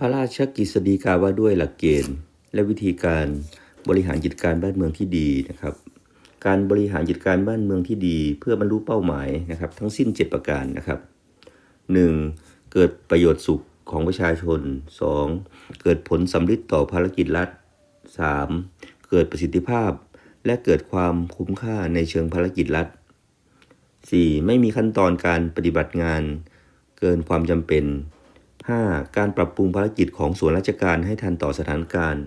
พระราชกฤษฎีกาว่าด้วยหลักเกณฑ์ และวิธีการบริหารจัดการบ้านเมืองที่ดีนะครับ การบริหารจัดการบ้านเมืองที่ดี เพื่อบรรลุเป้าหมายนะครับ ทั้งสิ้น 7 ประการนะครับ 1. เกิดประโยชน์สุขของประชาชน 2. เกิดผลสำลิดต่อภารกิจรัฐ 3. เกิดประสิทธิภาพ และเกิดความคุ้มค่าในเชิงภารกิจรัฐ 4. ไม่มีขั้นตอนการปฏิบัติงาน เกินความจำเป็น 5. การปรับปรุงภารกิจของส่วนราชการให้ทันต่อสถานการณ์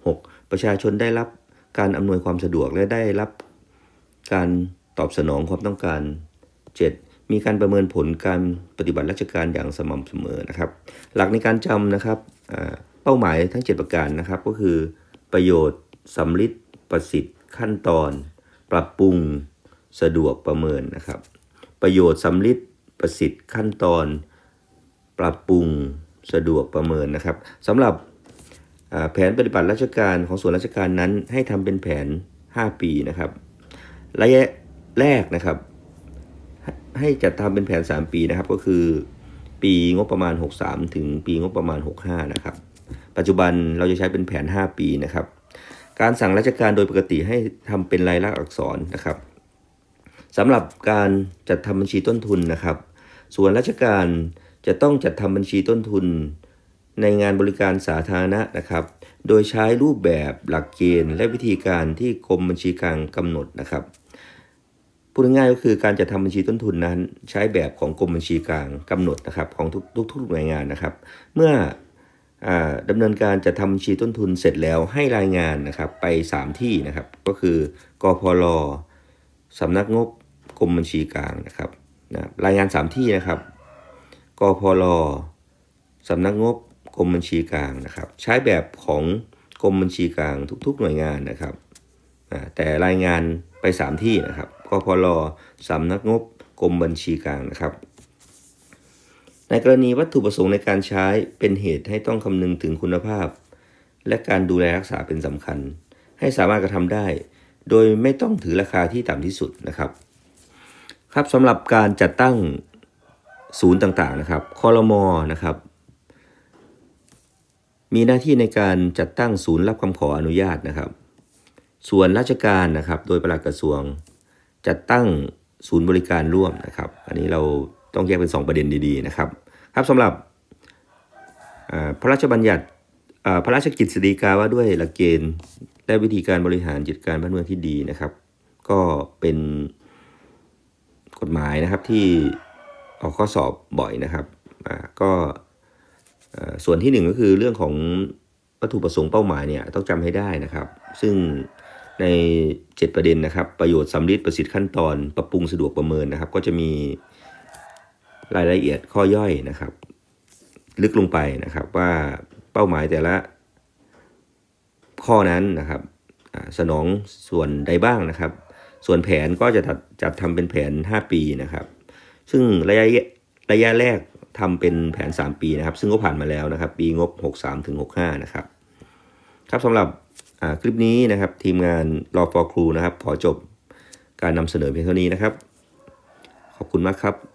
6. ประชาชนได้รับการอำนวยความสะดวกและได้รับการตอบสนองความต้องการ 7. มีการประเมินผลการปฏิบัติราชการอย่างสม่ำเสมอนะครับ หลักในการจำนะครับเป้าหมายทั้ง 7 ประการนะครับ ก็คือ ประโยชน์สำลิดประสิทธิ์ขั้นตอน ปรับปรุงสะดวกประเมินนะครับ ประโยชน์สำลิดประสิทธิ์ขั้นตอน ปรับปรุงสะดวกประเมินนะครับสำหรับแผนปฏิบัติราชการของส่วนราชการนั้นให้ทำเป็นแผน 5 ปีนะครับ ระยะแรกนะครับ ให้จัดทำเป็นแผน 3 ปีนะครับ ก็คือปีงบประมาณ 63 ถึงปีงบประมาณ 65 นะครับ ปัจจุบันเราจะใช้เป็นแผน 5 ปีนะครับ การสั่งราชการโดยปกติให้ทำเป็นลายลักษณ์อักษรนะครับสำหรับการจัดทำบัญชีต้นทุนนะครับ ส่วนราชการ จะต้องจัดทำบัญชีต้นทุน ในงานบริการสาธารณะนะครับ โดยใช้รูปแบบหลักเกณฑ์ และวิธีการที่กรมบัญชีกลางกำหนดนะครับพูดง่ายก็คือการจัดทำบัญชีต้นทุนนั้น ใช้แบบของกรมบัญชีกลางกำหนดนะครับของทุกทุกหน่วยงานนะครับ เมื่ออดำเนินการจัดทำบัญชีต้นทุนเสร็จแล้วให้รายงานนะครับไป 3 ที่นะครับ ก็คือกพลสำนักงบกรมบัญชีกลางนะครับนะรายงาน 3 ที่นะครับ กพลสำนักงบกรมบัญชีกลางนะครับ ใช้แบบของกรมบัญชีกลางทุก ๆ หน่วยงานนะครับแต่รายงานไป 3 ที่นะครับกพลสำนักงบกรมบัญชีกลางนะครับ ในกรณีวัตถุประสงค์ในการใช้เป็นเหตุให้ต้องคำนึงถึงคุณภาพ และการดูแลรักษาเป็นสำคัญ ให้สามารถกระทำได้ โดยไม่ต้องถือราคาที่ต่ำที่สุดนะครับ ครับสำหรับการจัดตั้ง ศูนย์ต่างๆนะครับคอรมอนะครับ มีหน้าที่ในการจัดตั้งศูนย์รับคำขออนุญาตนะครับ ส่วนราชการนะครับ โดยปลัดกระทรวง จัดตั้งศูนย์บริการร่วมนะครับ อันนี้เราต้องแยกเป็น 2 ประเด็นดีๆนะครับ ครับสำหรับพระราชบัญญัติพระราชกิจสีกาว่าด้วยหลักเกณฑ์และวิธีการบริหารจัดการบ้านเมืองที่ดีนะครับ ก็เป็นกฎหมายนะครับที่ ออกข้อสอบบ่อยนะครับอ่าก็ส่วนที่หนึ่งก็คือเรื่องของวัตถุประสงค์เป้าหมายเนี่ยต้องจำให้ได้นะครับ ซึ่งใน 7 ประเด็นนะครับ ประโยชน์สำลิดประสิทธิ์ขั้นตอนปรับปรุงสะดวกประเมินนะครับ ก็จะมีรายละเอียดข้อย่อยนะครับ ลึกลงไปนะครับว่าเป้าหมายแต่ละ ข้อนั้นนะครับสนองส่วนใดบ้างนะครับ ส่วนแผนก็จะจัดจัดทำเป็นแผน 5 ปีนะครับ ซึ่งระยะระยะแรกทำเป็นแผน 3 ปีนะครับ ซึ่งก็ผ่านมาแล้วนะครับ ปีงบ 63ถึง65 นะครับ ครับสำหรับคลิปนี้นะครับ ทีมงานรอฟอครูนะครับ ขอจบการนำเสนอเพียงเท่านี้นะครับ ขอบคุณมากครับ